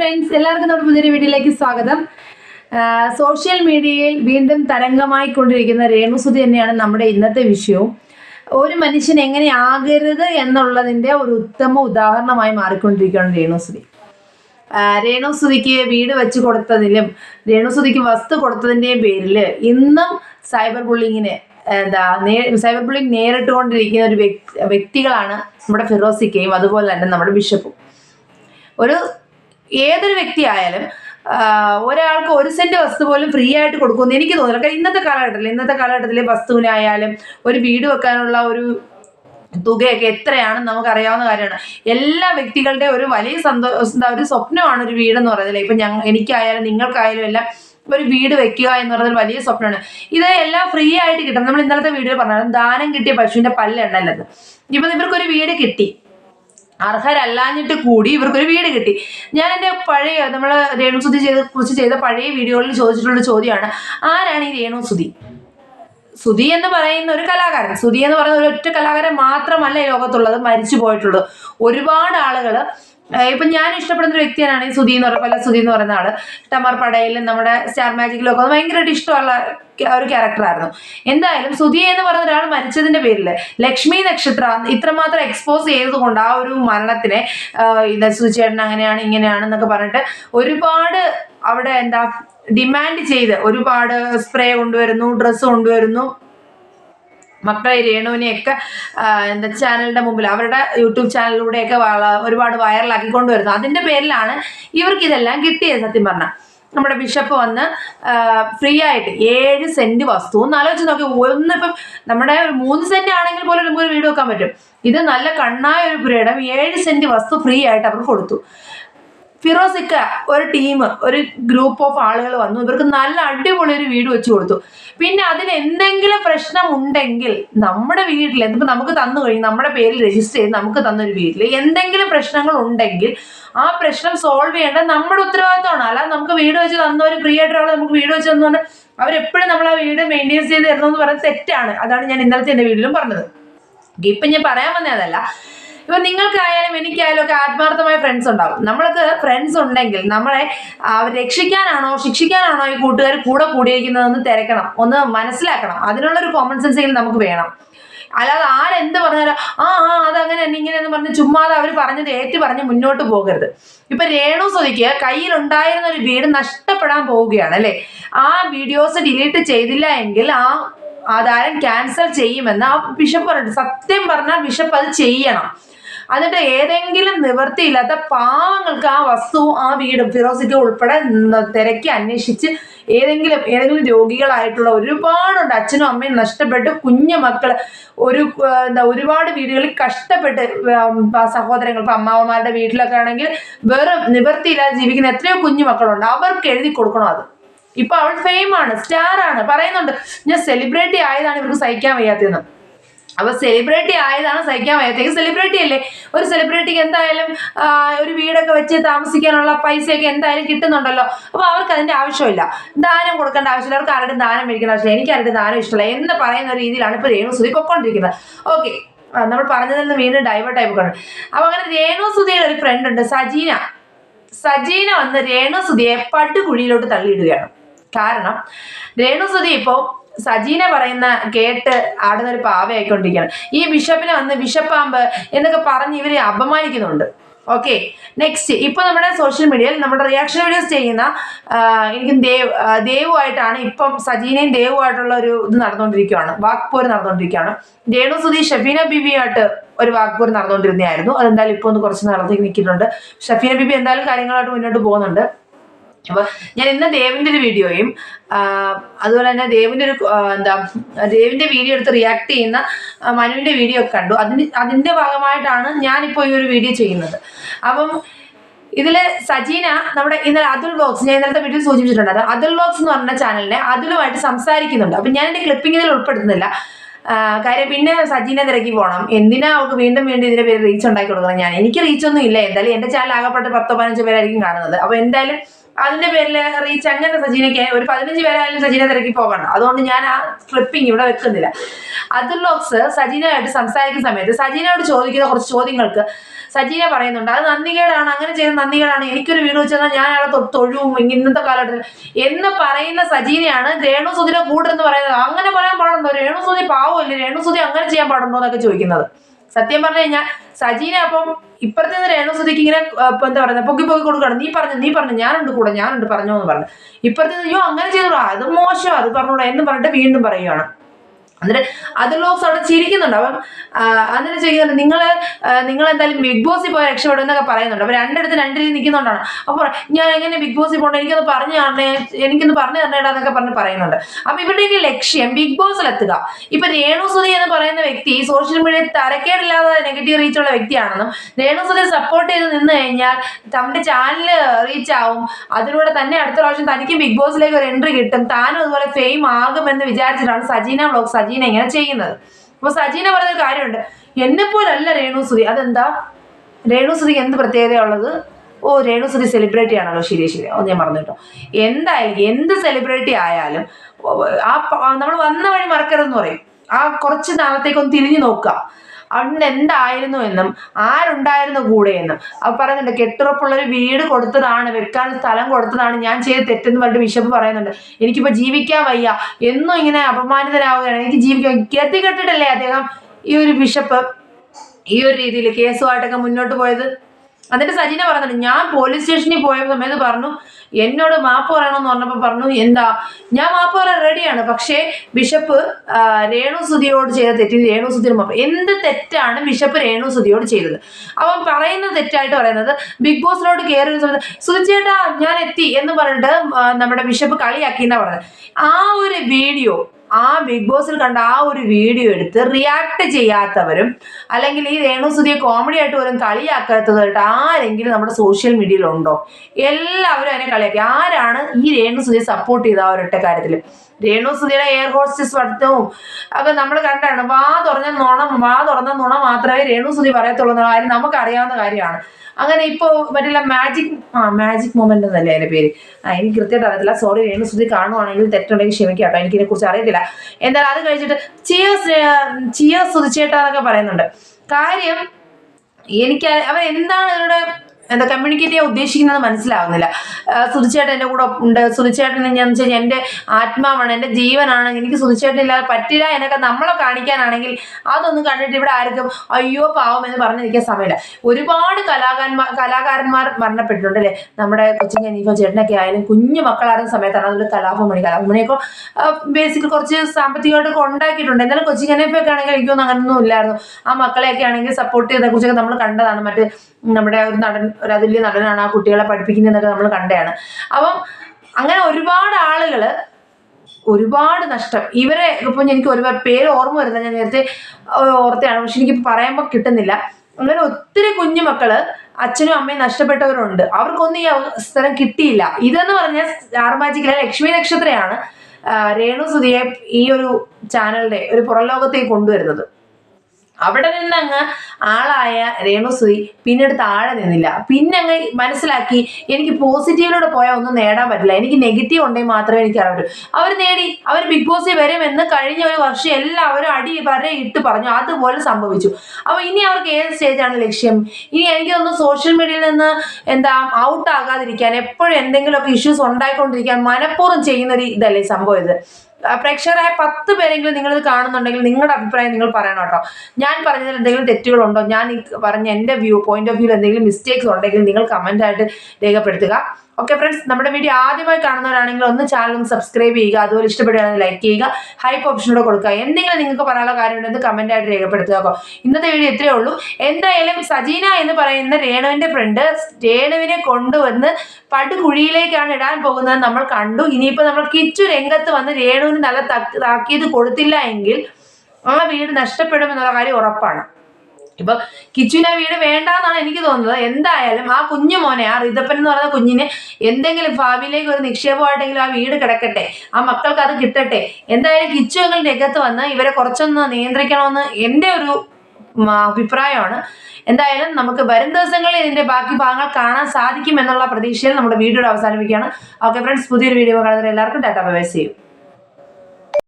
Friends എല്ലാവർക്കും നമ്മുടെ പുതിയൊരു വീഡിയോയിലേക്ക് സ്വാഗതം. സോഷ്യൽ മീഡിയയിൽ വീണ്ടും തരംഗമായി കൊണ്ടിരിക്കുന്ന രേണുസുതി തന്നെയാണ് നമ്മുടെ ഇന്നത്തെ വിഷയവും. ഒരു മനുഷ്യൻ എങ്ങനെ ആകരുത് എന്നുള്ളതിന്റെ ഒരു ഉത്തമ ഉദാഹരണമായി മാറിക്കൊണ്ടിരിക്കുകയാണ് രേണുസുതി. രേണുസുതിക്ക് വീട് വെച്ച് കൊടുത്തതിലും രേണുസുതിക്ക് വസ്തു കൊടുത്തതിന്റെയും പേരിൽ ഇന്നും സൈബർ ബുള്ളിങ്ങിന് എന്താ സൈബർ ബുള്ളിങ് നേരിട്ടുകൊണ്ടിരിക്കുന്ന ഒരു വ്യക്തികളാണ് നമ്മുടെ ഫിറോസിക്കയും അതുപോലെ തന്നെ നമ്മുടെ ബിഷപ്പും. ഒരു ഏതൊരു വ്യക്തിയായാലും ഒരാൾക്ക് ഒരു സെന്റ് വസ്തു പോലും ഫ്രീ ആയിട്ട് കൊടുക്കുമെന്ന് എനിക്ക് തോന്നുന്നു കാരണം ഇന്നത്തെ കാലഘട്ടത്തിൽ ഇന്നത്തെ കാലഘട്ടത്തിൽ വസ്തുവിനായാലും ഒരു വീട് വെക്കാനുള്ള ഒരു തുകയൊക്കെ എത്രയാണെന്ന് നമുക്കറിയാവുന്ന കാര്യമാണ്. എല്ലാ വ്യക്തികളുടെ ഒരു വലിയ സന്തോഷം ഒരു സ്വപ്നമാണ് ഒരു വീടെന്ന് പറയുന്നത്. ഇപ്പം ഞങ്ങൾ എനിക്കായാലും നിങ്ങൾക്കായാലും എല്ലാം ഒരു വീട് വെക്കുക എന്ന് പറയുന്നത് വലിയ സ്വപ്നമാണ്. ഇത് എല്ലാം ഫ്രീ ആയിട്ട് കിട്ടണം. നമ്മൾ ഇന്നലത്തെ വീഡിയോ പറഞ്ഞാലും ദാനം കിട്ടിയ പശുവിന്റെ പല്ലെണ്ണല്ലത്. ഇപ്പം ഇവർക്കൊരു വീട് കിട്ടി. അർഹരല്ലാഞ്ഞിട്ട് കൂടി ഇവർക്കൊരു വീട് കിട്ടി. ഞാൻ എന്റെ പഴയ നമ്മൾ രേണുസുതി ചെയ്ത കുറിച്ച് ചെയ്ത പഴയ വീഡിയോകളിൽ ചോദിച്ചിട്ടുള്ള ചോദ്യമാണ് ആരാണ് ഈ രേണുസുതി? സുധി എന്ന് പറയുന്ന ഒരു കലാകാരൻ. സുധി എന്ന് പറയുന്ന ഒരു ഒറ്റ കലാകാരൻ മാത്രമല്ല ഈ ലോകത്തുള്ളത് മരിച്ചു പോയിട്ടുള്ളത്. ഒരുപാട് ആളുകൾ ഇപ്പം ഞാൻ ഇഷ്ടപ്പെടുന്ന ഒരു വ്യക്തിയാണ് ഈ സുധി എന്ന് പറയുന്ന പല സുധി എന്ന് പറയുന്ന ആൾ. ടമർ പടയിലും നമ്മുടെ സ്റ്റാർ മാജിക്കിലും ഒക്കെ ഭയങ്കരമായിട്ട് ഇഷ്ടമുള്ള ഒരു ക്യാരക്ടറായിരുന്നു എന്തായാലും സുധി എന്ന് പറയുന്ന ഒരാൾ മരിച്ചതിന്റെ പേരിൽ ലക്ഷ്മി നക്ഷത്ര ഇത്രമാത്രം എക്സ്പോസ് ചെയ്തതുകൊണ്ട് ആ ഒരു മരണത്തിനെ ഇത് സുചേട്ടൻ അങ്ങനെയാണ് ഇങ്ങനെയാണ് എന്നൊക്കെ പറഞ്ഞിട്ട് ഒരുപാട് അവിടെ എന്താ ഡിമാൻഡ് ചെയ്ത് ഒരുപാട് സ്പ്രേ കൊണ്ടുവരുന്നു ഡ്രസ്സ് കൊണ്ടുവരുന്നു. മക്കളെ രേണുവിനെയൊക്കെ എന്താ ചാനലിന്റെ മുമ്പിൽ അവരുടെ യൂട്യൂബ് ചാനലിലൂടെയൊക്കെ ഒരുപാട് വൈറലാക്കി കൊണ്ടുവരുന്നു അതിന്റെ പേരിലാണ് ഇവർക്ക് ഇതെല്ലാം കിട്ടിയത് സത്യം പറഞ്ഞാൽ നമ്മുടെ ബിഷപ്പ് വന്ന് ഫ്രീ ആയിട്ട് ഏഴ് സെന്റ് വസ്തു. ഒന്ന് ആലോചിച്ച് നോക്കി ഒന്നിപ്പം നമ്മുടെ ഒരു മൂന്ന് സെന്റ് ആണെങ്കിൽ പോലും നമുക്ക് വീട് വെക്കാൻ പറ്റും. ഇത് നല്ല കണ്ണായ ഒരു പുരയിടം. ഏഴ് സെന്റ് വസ്തു ഫ്രീ ആയിട്ട് അവർ കൊടുത്തു. ഫിറോസിക്ക ഒരു ടീം ഒരു ഗ്രൂപ്പ് ഓഫ് ആളുകൾ വന്നു. ഇവർക്ക് നല്ല അടിപൊളി ഒരു വീട് വെച്ച് കൊടുത്തു. പിന്നെ അതിന് എന്തെങ്കിലും പ്രശ്നം ഉണ്ടെങ്കിൽ നമ്മുടെ വീട്ടിൽ എന്തിപ്പോ നമുക്ക് തന്നു കഴിഞ്ഞു നമ്മുടെ പേരിൽ രജിസ്റ്റർ ചെയ്ത് നമുക്ക് തന്നൊരു വീട്ടിൽ എന്തെങ്കിലും പ്രശ്നങ്ങൾ ഉണ്ടെങ്കിൽ ആ പ്രശ്നം സോൾവ് ചെയ്യേണ്ടത് നമ്മുടെ ഉത്തരവാദിത്തമാണ്. അല്ലാതെ നമുക്ക് വീട് വെച്ച് ഒരു ഫ്രീ ആയിട്ട് ഒരാൾ നമുക്ക് വീട് വെച്ച് തന്നു അവരെപ്പോഴും നമ്മൾ ആ വീട് മെയിന്റെയിൻ ചെയ്ത് തരണമെന്ന് പറയുന്നത് തെറ്റാണ്. അതാണ് ഞാൻ ഇന്നലത്തെ എന്റെ വീട്ടിലും പറഞ്ഞത്. ഇപ്പം ഞാൻ പറയാൻ വന്നതല്ല. ഇപ്പൊ നിങ്ങൾക്കായാലും എനിക്കായാലും ഒക്കെ ആത്മാർത്ഥമായ ഫ്രണ്ട്സ് ഉണ്ടാവും. നമ്മൾക്ക് ഫ്രണ്ട്സ് ഉണ്ടെങ്കിൽ നമ്മളെ രക്ഷിക്കാനാണോ ശിക്ഷിക്കാനാണോ ഈ കൂട്ടുകാർ കൂടെ കൂടിയിരിക്കുന്നതെന്ന് തിരക്കണം. ഒന്ന് മനസ്സിലാക്കണം. അതിനുള്ള ഒരു കോമൺ സെൻസെങ്കിലും നമുക്ക് വേണം. അല്ലാതെ ആരെന്ത് പറഞ്ഞാലും ആ ആ അതങ്ങനെ തന്നെ ഇങ്ങനെ എന്ന് പറഞ്ഞ് ചുമ്മാതെ അവർ പറഞ്ഞത് ഏറ്റു പറഞ്ഞ് മുന്നോട്ട് പോകരുത്. ഇപ്പൊ രേണു സ്വതിക്ക് കയ്യിലുണ്ടായിരുന്ന ഒരു വീട് നഷ്ടപ്പെടാൻ പോവുകയാണ് അല്ലെ? ആ വീഡിയോസ് ഡിലീറ്റ് ചെയ്തില്ല എങ്കിൽ ആ ആധാരം ക്യാൻസൽ ചെയ്യുമെന്ന് ആ ബിഷപ്പ് പറഞ്ഞിട്ട് സത്യം പറഞ്ഞാൽ ബിഷപ്പ് അത് ചെയ്യണം. എന്നിട്ട് ഏതെങ്കിലും നിവൃത്തിയില്ലാത്ത പാവങ്ങൾക്ക് ആ വസ്തു ആ വീട് ഫിറോസിക്ക് ഉൾപ്പെടെ തിരക്കി അന്വേഷിച്ച് ഏതെങ്കിലും ഏതെങ്കിലും രോഗികളായിട്ടുള്ള ഒരുപാടുണ്ട്. അച്ഛനും അമ്മയും നഷ്ടപ്പെട്ട് കുഞ്ഞു മക്കൾ ഒരു എന്താ ഒരുപാട് വീടുകളിൽ കഷ്ടപ്പെട്ട് സഹോദരങ്ങൾ ഇപ്പം അമ്മാവന്മാരുടെ വീട്ടിലൊക്കെ ആണെങ്കിൽ വെറും നിവൃത്തിയില്ലാതെ ജീവിക്കുന്ന എത്രയോ കുഞ്ഞു മക്കളുണ്ട്. അവർക്ക് എഴുതി കൊടുക്കണം അത്. ഇപ്പൊ അവൾ ഫെയിം ആണ് സ്റ്റാർ ആണ്. പറയുന്നുണ്ട് ഞാൻ സെലിബ്രിറ്റി ആയതാണ് ഇവർക്ക് സഹിക്കാൻ വയ്യാത്തതെന്ന്. അപ്പൊ സെലിബ്രിറ്റി ആയതാണ് സഹിക്കാൻ വയ്യാത്തേക്ക് സെലിബ്രിറ്റി അല്ലേ? ഒരു സെലിബ്രിറ്റിക്ക് എന്തായാലും ഒരു വീടൊക്കെ വെച്ച് താമസിക്കാനുള്ള പൈസയൊക്കെ എന്തായാലും കിട്ടുന്നുണ്ടല്ലോ. അപ്പൊ അവർക്ക് അതിന്റെ ആവശ്യമില്ല. ദാനം കൊടുക്കേണ്ട ആവശ്യമില്ല. അവർക്ക് ആരുടെയും ദാനം മേടിക്കേണ്ട ആവശ്യമില്ല. എനിക്ക് ആരുടെ ദാനം ഇഷ്ടമല്ല എന്ന് പറയുന്ന ഒരു രീതിയിലാണ് ഇപ്പൊ രേണുസുതി പൊക്കോണ്ടിരിക്കുന്നത് ഓക്കെ നമ്മൾ പറഞ്ഞതിൽ നിന്ന് വീണ്ടും ഡൈവേർട്ട് ആയി പോകണം അപ്പൊ അങ്ങനെ രേണുസുതിയുടെ ഒരു ഫ്രണ്ട് ഉണ്ട് സജീന. സജീന വന്ന് രേണുസുതിയെ പട്ടുകുഴിയിലോട്ട് തള്ളിയിടുകയാണ്. കാരണം രേണുസുതി ഇപ്പോൾ സജീന പറയുന്ന കേട്ട് ആടുന്ന ഒരു പാവയായിക്കൊണ്ടിരിക്കുകയാണ്. ഈ ബിഷപ്പിനെ വന്ന് ബിഷപ്പാമ്പ് എന്നൊക്കെ പറഞ്ഞ് ഇവരെ അപമാനിക്കുന്നുണ്ട്. ഓക്കെ നെക്സ്റ്റ് ഇപ്പൊ നമ്മുടെ സോഷ്യൽ മീഡിയയിൽ നമ്മുടെ റിയാക്ഷൻ വീഡിയോസ് ചെയ്യുന്ന എനിക്ക് ദേവ് ദേവുമായിട്ടാണ് ഇപ്പം സജീനയും ദേവുമായിട്ടുള്ള ഒരു ഇത് നടന്നുകൊണ്ടിരിക്കുകയാണ്. വാക്പോര് നടന്നുകൊണ്ടിരിക്കുകയാണ്. രേണു സുധി ഷഫീന ബിബിയായിട്ട് ഒരു വാക്പൂർ നടന്നുകൊണ്ടിരുന്നതായിരുന്നു. അതെന്തായാലും ഇപ്പോൾ ഒന്ന് കുറച്ച് നടത്തി നിൽക്കുന്നുണ്ട്. ഷഫീന ബിബി എന്തായാലും കാര്യങ്ങളായിട്ട് മുന്നോട്ട് പോകുന്നുണ്ട്. അപ്പൊ ഞാൻ ഇന്ന് ദേവിന്റെ ഒരു വീഡിയോയും അതുപോലെ തന്നെ ദേവിന്റെ ഒരു എന്താ ദേവിന്റെ വീഡിയോ എടുത്ത് റിയാക്ട് ചെയ്യുന്ന മനുവിന്റെ വീഡിയോ ഒക്കെ കണ്ടു. അതിന് അതിന്റെ ഭാഗമായിട്ടാണ് ഞാനിപ്പോൾ ഈ ഒരു വീഡിയോ ചെയ്യുന്നത്. അപ്പം ഇതിൽ സജീന നമ്മുടെ ഇന്നലെ അതുൽ ബ്ലോഗ്സ് ഞാൻ ഇന്നലത്തെ വീട്ടിൽ സൂചിപ്പിച്ചിട്ടുണ്ട്. അതുൽ വ്ലോഗ്സ് എന്ന് പറഞ്ഞ ചാനലിനെ അതുലുമായിട്ട് സംസാരിക്കുന്നുണ്ട്. അപ്പം ഞാൻ എന്റെ ക്ലിപ്പിംഗ് ഇതിൽ ഉൾപ്പെടുത്തുന്നില്ല. കാര്യം പിന്നെ സജീനെ തിരക്കി പോകണം എന്തിനാ അവൾക്ക് വീണ്ടും വീണ്ടും ഇതിന്റെ പേര് റീച്ച് ഉണ്ടാക്കി കൊടുക്കണം ഞാൻ എനിക്ക് റീച്ച് ഒന്നും ഇല്ല. എന്തായാലും എന്റെ ചാനൽ ആകപ്പെട്ട് പത്തോ പതിനഞ്ചോ പേരായിരിക്കും കാണുന്നത്. അപ്പൊ എന്തായാലും അതിന്റെ പേരിൽ റീച്ച് അങ്ങനെ സജീനയ്ക്ക് ഒരു പതിനഞ്ച് പേരായാലും സജീന തിരക്കി പോകണം അതുകൊണ്ട് ഞാൻ ആ ക്ലിപ്പിംഗ് ഇവിടെ വെക്കുന്നില്ല. അതുൽ ലോക്സ് സജീനയായിട്ട് സംസാരിക്കുന്ന സമയത്ത് സജീനയോട് ചോദിക്കുന്ന കുറച്ച് ചോദ്യങ്ങൾക്ക് സജീന പറയുന്നുണ്ട്. അത് നന്ദികേടാണ് അങ്ങനെ ചെയ്ത നന്ദികേടാണ്. എനിക്കൊരു വീട് വെച്ചാൽ ഞാൻ അയാളെ തൊഴുവും ഇന്നത്തെ കാലഘട്ടത്തിൽ എന്ന് പറയുന്ന സജീനയാണ് രേണു സുധിയുടെ എന്ന് പറയുന്നത്. അങ്ങനെ പറയാൻ പാടുണ്ടോ? രേണു സുധി പാവമല്ലേ? രേണു സുധി അങ്ങനെ ചെയ്യാൻ പാടുണ്ടോ? എന്നൊക്കെ ചോദിക്കുന്നത്. സത്യം പറഞ്ഞു കഴിഞ്ഞാൽ സജീന അപ്പം ഇപ്പുറത്തെ രേണു സുധിക്ക് ഇങ്ങനെ എന്താ പറയുക പൊക്കി പൊക്കി കൊടുക്കണം നീ പറഞ്ഞു നീ പറഞ്ഞു ഞാനുണ്ട് കൂടെ ഞാനുണ്ട് പറഞ്ഞോ എന്ന് പറഞ്ഞു. ഇപ്പുറത്തെ അയ്യോ അങ്ങനെ ചെയ്തോളൂ അത് മോശം അത് പറഞ്ഞോളൂ എന്ന് പറഞ്ഞിട്ട് വീണ്ടും പറയുകയാണ് എന്നിട്ട് അതിൽ ലോക്സ് അവിടെ ചിരിക്കുന്നുണ്ട്. അപ്പം അങ്ങനെ ചോദിക്കുന്നുണ്ട് നിങ്ങൾ നിങ്ങൾ എന്തായാലും ബിഗ് ബോസിൽ പോയി രക്ഷപ്പെടും എന്നൊക്കെ പറയുന്നുണ്ട്. അപ്പം രണ്ടിടത്ത് രണ്ട് രീതി നിൽക്കുന്നുണ്ടാണ്. അപ്പോൾ ഞാൻ എങ്ങനെ ബിഗ് ബോസിൽ പോകണം എനിക്കൊന്ന് പറഞ്ഞു തരണേ എനിക്കൊന്ന് പറഞ്ഞു തരണേടാ എന്നൊക്കെ പറഞ്ഞ് പറയുന്നുണ്ട്. അപ്പം ഇവരുടെയൊക്കെ ലക്ഷ്യം ബിഗ് ബോസിലെത്തുക ഇപ്പം രേണുസുതി എന്ന് പറയുന്ന വ്യക്തി സോഷ്യൽ മീഡിയയിൽ തരക്കേടില്ലാതെ നെഗറ്റീവ് റീച്ചുള്ള വ്യക്തിയാണെന്നും രേണു സുധി സപ്പോർട്ട് ചെയ്ത് നിന്ന് കഴിഞ്ഞാൽ തന്റെ ചാനൽ റീച്ച് ആവും. അതിലൂടെ തന്നെ അടുത്ത പ്രാവശ്യം തനിക്ക് ബിഗ് ബോസിലേക്ക് ഒരു എൻട്രി കിട്ടും. താനും അതുപോലെ ഫെയിം ആകുമെന്ന് വിചാരിച്ചിട്ടാണ് സജീന ബ്ലോഗ് സജീന ഇങ്ങനെ ചെയ്യുന്നത്. അപ്പൊ സജീന പറഞ്ഞൊരു കാര്യമുണ്ട്. എന്നെ പോലല്ല രേണു സുധി അതെന്താ? രേണു എന്ത് പ്രത്യേകതയുള്ളത് ഓ രേണുശ്രീ സെലിബ്രിറ്റി ആണല്ലോ. ശരി ശരി. ഓ ഞാൻ മറന്നു കേട്ടോ. എന്തായാലും എന്ത് സെലിബ്രിറ്റി ആയാലും ആ നമ്മൾ വന്ന വഴി മറക്കരുതെന്ന് പറയും. ആ കുറച്ച് നാളത്തേക്കൊന്ന് തിരിഞ്ഞു നോക്കുക. അന്ന് എന്തായിരുന്നു എന്നും ആരുണ്ടായിരുന്നു കൂടെ എന്നും. അപ്പൊ പറയുന്നുണ്ട് കെട്ടുറപ്പുള്ളൊരു വീട് കൊടുത്തതാണ് വെക്കാൻ സ്ഥലം കൊടുത്തതാണ് ഞാൻ ചെയ്ത് തെറ്റെന്ന് പറഞ്ഞിട്ട് ബിഷപ്പ് പറയുന്നുണ്ട്. എനിക്കിപ്പോ ജീവിക്കാൻ വയ്യ. എന്നും ഇങ്ങനെ അപമാനിതനാവുകയാണ്. എനിക്ക് ജീവിക്കാൻ ഗതി കെട്ടിട്ടല്ലേ അദ്ദേഹം ഈ ഒരു ബിഷപ്പ് ഈ ഒരു രീതിയിൽ കേസുമായിട്ടൊക്കെ മുന്നോട്ട് പോയത്? എന്നിട്ട് സജീന പറഞ്ഞിട്ട് ഞാൻ പോലീസ് സ്റ്റേഷനിൽ പോയ സമയത്ത് പറഞ്ഞു എന്നോട് മാപ്പ് പറയണമെന്ന് പറഞ്ഞപ്പോൾ പറഞ്ഞു എന്താ ഞാൻ മാപ്പ് പറയാൻ റെഡിയാണ് പക്ഷേ ബിഷപ്പ് രേണുസുതിയോട് ചെയ്ത തെറ്റ് രേണു സുധിയുടെ മാപ്പ് എന്ത് തെറ്റാണ് ബിഷപ്പ് രേണു സുധിയോട് ചെയ്തത്? അവൻ പറയുന്ന തെറ്റായിട്ട് പറയുന്നത് ബിഗ് ബോസിലോട് കയറി സമയത്ത് സുതിച്ചേട്ടാ ഞാൻ എത്തി എന്ന് പറഞ്ഞിട്ട് നമ്മുടെ ബിഷപ്പ് കളിയാക്കി എന്നാ പറഞ്ഞത്. ആ ഒരു വീഡിയോ ആ ബിഗ് ബോസിൽ കണ്ട ആ ഒരു വീഡിയോ എടുത്ത് റിയാക്ട് ചെയ്യാത്തവരും അല്ലെങ്കിൽ ഈ രേണുസുതിയെ കോമഡി ആയിട്ട് പോലും കളിയാക്കാത്തതായിട്ട് ആരെങ്കിലും നമ്മുടെ സോഷ്യൽ മീഡിയയിലുണ്ടോ എല്ലാവരും അതിനെ കളിയാക്കി. ആരാണ് ഈ രേണുസുതിയെ സപ്പോർട്ട് ചെയ്ത ആ ഒരൊറ്റ കാര്യത്തിൽ രേണുസുതിയുടെ എയർ ഹോസ്റ്റസ് പഠിത്തവും ഒക്കെ നമ്മൾ കണ്ടാണ് വാ തുറഞ്ഞ നുണ വാ തുറന്ന നുണ മാത്രമേ രേണുസുതി പറയത്തുള്ളൂ എന്നുള്ള കാര്യം നമുക്ക് അറിയാവുന്ന കാര്യമാണ്. അങ്ങനെ ഇപ്പോൾ മറ്റുള്ള മാജിക് ആ മാജിക് മൊമെന്റ് എന്നല്ലേ അതിന്റെ പേര്? ആ എനിക്ക് കൃത്യമായിട്ട് അറിയത്തില്ല. സോറി രേണുസുതി കാണുവാണെങ്കിൽ തെറ്റുണ്ടെങ്കിൽ ക്ഷമിക്കാം കേട്ടോ എനിക്കിതിനെ കുറിച്ച് അറിയത്തില്ല. എന്തായാലും അത് കഴിച്ചിട്ട് ചിയേഴ്സ് ചിയേഴ്സ് സുധിച്ചേട്ടാന്നൊക്കെ പറയുന്നുണ്ട്. കാര്യം എനിക്ക് അവൻ എന്താണ് ഇതിലൂടെ എന്താ കമ്മ്യൂണിക്കേറ്റ് ചെയ്യാൻ ഉദ്ദേശിക്കുന്നത് മനസ്സിലാവുന്നില്ല. സുധിച്ചേട്ടൻ എന്റെ കൂടെ ഉണ്ട്. സുധിച്ചേട്ടൻ ഞാൻ വെച്ചാൽ എന്റെ ആത്മാവാണ് എന്റെ ജീവനാണ്. എനിക്ക് സുധിച്ചേട്ടൻ ഇല്ലാതെ പറ്റില്ല എന്നൊക്കെ നമ്മളെ കാണിക്കാനാണെങ്കിൽ അതൊന്നും കണ്ടിട്ട് ഇവിടെ ആർക്കും അയ്യോ പാവം എന്ന് പറഞ്ഞിരിക്കാൻ സമയമില്ല. ഒരുപാട് കലാകാരന്മാർ കലാകാരന്മാർ മരണപ്പെട്ടിട്ടുണ്ട് അല്ലേ? നമ്മുടെ കൊച്ചിൻ കനീഫ ചേട്ടനൊക്കെ ആയാലും കുഞ്ഞു മക്കളായിരുന്ന സമയത്താണ് അതൊരു കലാഭമണി കലാഭമണിയൊക്കെ ബേസിക്കൽ കുറച്ച് സാമ്പത്തികമായിട്ടൊക്കെ ഉണ്ടാക്കിയിട്ടുണ്ട് എന്നാലും കൊച്ചിൻ കനീഫയൊക്കെ ആണെങ്കിൽ എനിക്കൊന്നും അങ്ങനൊന്നും ഇല്ലായിരുന്നു. ആ മക്കളെയൊക്കെ ആണെങ്കിൽ സപ്പോർട്ട് ചെയ്തതിനെ കുറിച്ചൊക്കെ നമ്മൾ കണ്ടതാണ്. മറ്റ് നമ്മുടെ ഒരു നടൻ ഒരു അതുല്യ നടനാണ് ആ കുട്ടികളെ പഠിപ്പിക്കുന്നതെന്നൊക്കെ നമ്മൾ കണ്ടതാണ്. അപ്പം അങ്ങനെ ഒരുപാട് ആളുകൾ ഒരുപാട് നഷ്ടം. ഇവരെ ഇപ്പം എനിക്ക് ഒരുപാട് പേര് ഓർമ്മ വരുന്നത് ഞാൻ നേരത്തെ ഓർത്തെയാണ് പക്ഷെ എനിക്ക് പറയുമ്പോൾ കിട്ടുന്നില്ല. അങ്ങനെ ഒത്തിരി കുഞ്ഞു മക്കൾ അച്ഛനും അമ്മയും നഷ്ടപ്പെട്ടവരുണ്ട്. അവർക്കൊന്നും ഈ അവസരം കിട്ടിയില്ല. ഇതെന്ന് പറഞ്ഞാൽ സ്റ്റാർ മാജിക്കിലെ ലക്ഷ്മി നക്ഷത്രയാണ് രേണു സുധിയെ ഈ ഒരു ചാനലിന്റെ ഒരു പുറംലോകത്തേക്ക് കൊണ്ടുവരുന്നത്. അവിടെ നിന്നങ്ങ് ആളായ രേണുസുതി പിന്നീട് താഴെ നിന്നില്ല. പിന്നെ അങ്ങ് മനസ്സിലാക്കി എനിക്ക് പോസിറ്റീവിലൂടെ പോയാൽ ഒന്നും നേടാൻ പറ്റില്ല. എനിക്ക് നെഗറ്റീവ് ഉണ്ടെങ്കിൽ മാത്രമേ എനിക്ക് പറ്റൂ. അവർ നേടി. അവർ ബിഗ് ബോസിൽ വരുമെന്ന് കഴിഞ്ഞ ഒരു വർഷം എല്ലാവരും അടി വരെ ഇട്ട് പറഞ്ഞു. അതുപോലെ സംഭവിച്ചു. അപ്പോൾ ഇനി അവർക്ക് ഏത് സ്റ്റേജാണ് ലക്ഷ്യം? ഇനി എനിക്ക് ഒന്ന് സോഷ്യൽ മീഡിയയിൽ നിന്ന് എന്താ ഔട്ട് ആകാതിരിക്കാൻ എപ്പോഴും എന്തെങ്കിലുമൊക്കെ ഇഷ്യൂസ് ഉണ്ടായിക്കൊണ്ടിരിക്കാൻ മനഃപൂർവം ചെയ്യുന്ന ഒരു ഇതല്ലേ സംഭവം ഇത്? പ്രേക്ഷകരായ പത്ത് പേരെങ്കിലും നിങ്ങളിത് കാണുന്നുണ്ടെങ്കിൽ നിങ്ങളുടെ അഭിപ്രായം നിങ്ങൾ പറയണം കേട്ടോ. ഞാൻ പറഞ്ഞതിൽ എന്തെങ്കിലും തെറ്റുകളുണ്ടോ? ഞാൻ പറഞ്ഞ എന്റെ വ്യൂ പോയിന്റ് ഓഫ് വ്യൂ എന്തെങ്കിലും മിസ്റ്റേക്സ് ഉണ്ടെങ്കിൽ നിങ്ങൾ കമന്റ് ആയിട്ട് രേഖപ്പെടുത്തുക. ഓക്കെ ഫ്രണ്ട്സ് നമ്മുടെ വീഡിയോ ആദ്യമായി കാണുന്നവരാണെങ്കിൽ ഒന്ന് ചാനൽ ഒന്ന് സബ്സ്ക്രൈബ് ചെയ്യുക അതുപോലെ ഇഷ്ടപ്പെടുകയാണെങ്കിൽ ലൈക്ക് ചെയ്യുക ഹൈപ്പ് ഓപ്ഷനോട് കൊടുക്കുക. എന്തെങ്കിലും നിങ്ങൾക്ക് പറയാനുള്ള കാര്യമുണ്ടെന്ന് കമന്റ് ആയിട്ട് രേഖപ്പെടുത്തുക അപ്പോൾ ഇന്നത്തെ വീഡിയോ ഇത്രയേ ഉള്ളൂ. എന്തായാലും സജീന എന്ന് പറയുന്ന രേണുവിന്റെ ഫ്രണ്ട് രേണുവിനെ കൊണ്ടുവന്ന് പടുകുഴിയിലേക്കാണ് ഇടാൻ പോകുന്നത് നമ്മൾ കണ്ടു. ഇനിയിപ്പോൾ നമ്മൾ കിച്ചു രംഗത്ത് വന്ന് രേണുവിന് നല്ല താക്കിയത് കൊടുത്തില്ല എങ്കിൽ ആ വീട് നഷ്ടപ്പെടുമെന്നുള്ള കാര്യം ഉറപ്പാണ്. ഇപ്പൊ കിച്ചുവിനെ വീട് വേണ്ടാന്നാണ് എനിക്ക് തോന്നുന്നത്. എന്തായാലും ആ കുഞ്ഞു മോനെ ആ റിതപ്പൻ എന്ന് പറയുന്ന കുഞ്ഞിനെ എന്തെങ്കിലും ഭാവിയിലേക്ക് ഒരു നിക്ഷേപമായിട്ടെങ്കിലും ആ വീട് കിടക്കട്ടെ ആ മക്കൾക്ക് അത് കിട്ടട്ടെ. എന്തായാലും കിച്ചു എങ്കിൽ രംഗത്ത് വന്ന് ഇവരെ കുറച്ചൊന്ന് നിയന്ത്രിക്കണമെന്ന് എന്റെ ഒരു അഭിപ്രായമാണ്. എന്തായാലും നമുക്ക് വരും ദിവസങ്ങളിൽ ഇതിന്റെ ബാക്കി ഭാഗങ്ങൾ കാണാൻ സാധിക്കും എന്നുള്ള പ്രതീക്ഷയിൽ നമ്മുടെ വീഡിയോ അവസാനിപ്പിക്കുകയാണ്. ഓക്കെ ഫ്രണ്ട്സ് പുതിയൊരു വീഡിയോ കാണുന്നവർ എല്ലാവർക്കും ടാറ്റ ബൈ ചെയ്യും